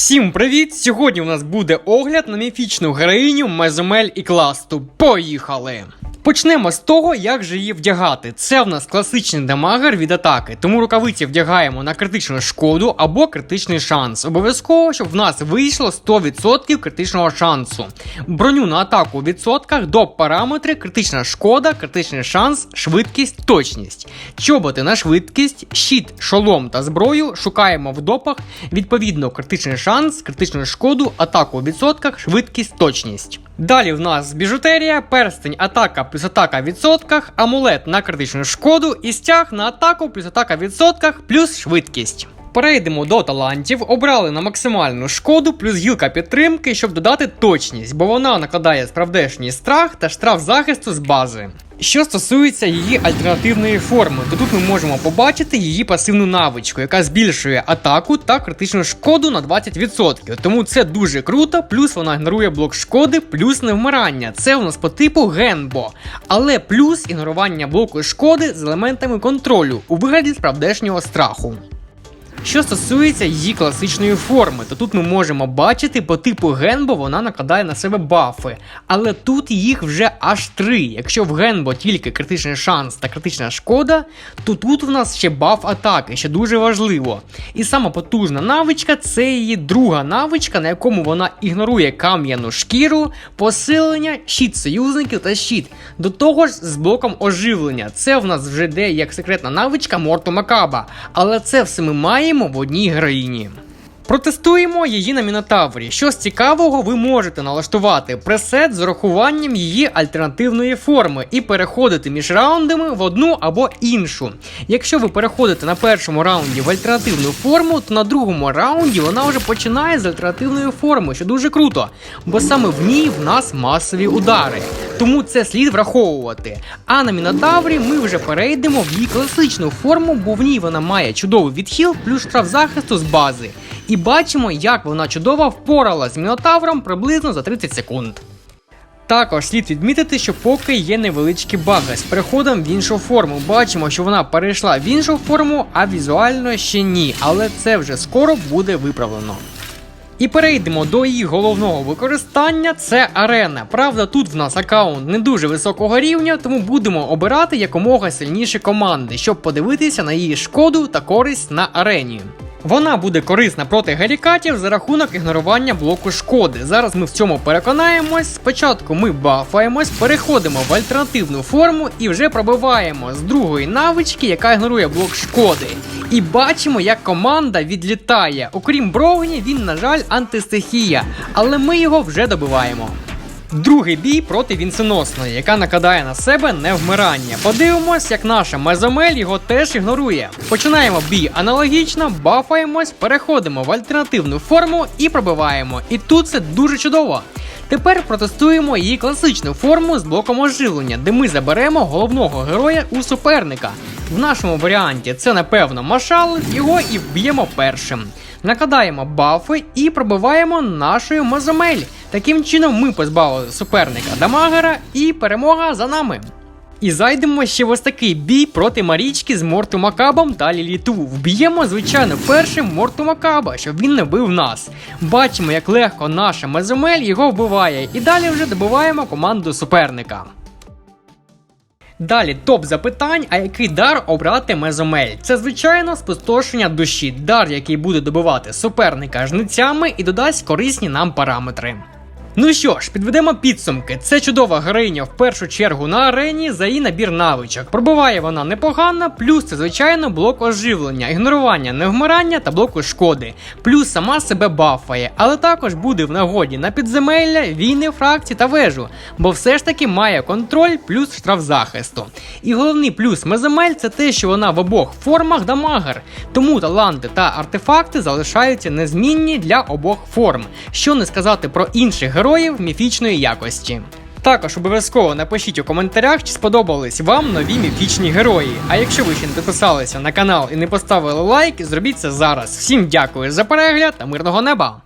Всім привіт! Сьогодні у нас буде огляд на міфічну героїню Мезомель і Класту. Поїхали! Почнемо з того, як же її вдягати. Це в нас класичний дамагер від атаки, тому рукавиці вдягаємо на критичну шкоду або критичний шанс. Обов'язково, щоб в нас вийшло 100% критичного шансу. Броню на атаку у відсотках до параметри критична шкода, критичний шанс, швидкість, точність. Чоботи на швидкість, щит, шолом та зброю шукаємо в допах, відповідно, критичний шанс, критичну шкоду, атаку у відсотках, швидкість, точність. Далі в нас біжутерія, перстень, атака плюс атака в відсотках, амулет на критичну шкоду і стяг на атаку плюс атака в відсотках плюс швидкість. Перейдемо до талантів, обрали на максимальну шкоду плюс гілка підтримки, щоб додати точність, бо вона накладає справдешній страх та штраф захисту з бази. Що стосується її альтернативної форми, то тут ми можемо побачити її пасивну навичку, яка збільшує атаку та критичну шкоду на 20%. Тому це дуже круто, плюс вона ігнорує блок шкоди, плюс невмирання. Це у нас по типу генбо. Але плюс ігнорування блоку шкоди з елементами контролю у вигляді справдешнього страху. Що стосується її класичної форми, то тут ми можемо бачити по типу Генбо вона накладає на себе бафи. Але тут їх вже аж три. Якщо в Генбо тільки критичний шанс та критична шкода, то тут в нас ще баф атаки, що дуже важливо. І сама потужна навичка це її друга навичка, на якому вона ігнорує кам'яну шкіру, посилення, щит союзників та щит. До того ж, з блоком оживлення. Це в нас вже йде як секретна навичка Морту Макаба. Але це все ми маємо в одній героїні. Протестуємо її на Мінотаврі. Що з цікавого, ви можете налаштувати пресет з урахуванням її альтернативної форми і переходити між раундами в одну або іншу. Якщо ви переходите на першому раунді в альтернативну форму, то на другому раунді вона вже починає з альтернативної форми, що дуже круто, бо саме в ній в нас масові удари. Тому це слід враховувати. А на Мінотаврі ми вже перейдемо в її класичну форму, бо в ній вона має чудовий відхил плюс штраф захисту з бази. І бачимо, як вона чудово впоралась з Мінотавром приблизно за 30 секунд. Також слід відмітити, що поки є невеличкі баги з переходом в іншу форму. Бачимо, що вона перейшла в іншу форму, а візуально ще ні, але це вже скоро буде виправлено. І перейдемо до її головного використання це арена. Правда, тут в нас аккаунт не дуже високого рівня, тому будемо обирати якомога сильніші команди, щоб подивитися на її шкоду та користь на арені. Вона буде корисна проти гелікатів за рахунок ігнорування блоку шкоди. Зараз ми в цьому переконаємось. Спочатку ми бафаємось, переходимо в альтернативну форму і вже пробиваємо з другої навички, яка ігнорує блок шкоди. І бачимо, як команда відлітає. Окрім Бровні, він, на жаль, антистихія, але ми його вже добиваємо. Другий бій проти вінценосної, яка накладає на себе невмирання. Подивимось, як наша мезомель його теж ігнорує. Починаємо бій аналогічно, бафаємось, переходимо в альтернативну форму і пробиваємо. І тут це дуже чудово. Тепер протестуємо її класичну форму з блоком оживлення, де ми заберемо головного героя у суперника. В нашому варіанті це напевно машал, його і вб'ємо першим. Накладаємо бафи і пробиваємо нашою мазомель. Таким чином ми позбавили суперника дамагера і перемога за нами. І зайдемо ще в ось такий бій проти Марічки з Морту Макабом та Ліліту. Вб'ємо, звичайно, першим Морту Макаба, щоб він не бив нас. Бачимо, як легко наша Мезомель його вбиває, і далі вже добиваємо команду суперника. Далі топ запитань, а який дар обрати Мезомель? Це звичайно спустошення душі, дар, який буде добивати суперника жницями і додасть корисні нам параметри. Ну що ж, підведемо підсумки. Це чудова героїня в першу чергу на арені за її набір навичок. Пробиває вона непогано, плюс це звичайно блок оживлення, ігнорування, невмирання та блоку шкоди. Плюс сама себе бафає, але також буде в нагоді на підземелля, війни, фракції та вежу, бо все ж таки має контроль плюс штраф захисту. І головний плюс Меземель це те, що вона в обох формах дамагер, тому таланти та артефакти залишаються незмінні для обох форм. Що не сказати про інших героїв міфічної якості. Також обов'язково напишіть у коментарях, чи сподобались вам нові міфічні герої. А якщо ви ще не підписалися на канал і не поставили лайк, зробіть це зараз. Всім дякую за перегляд та мирного неба!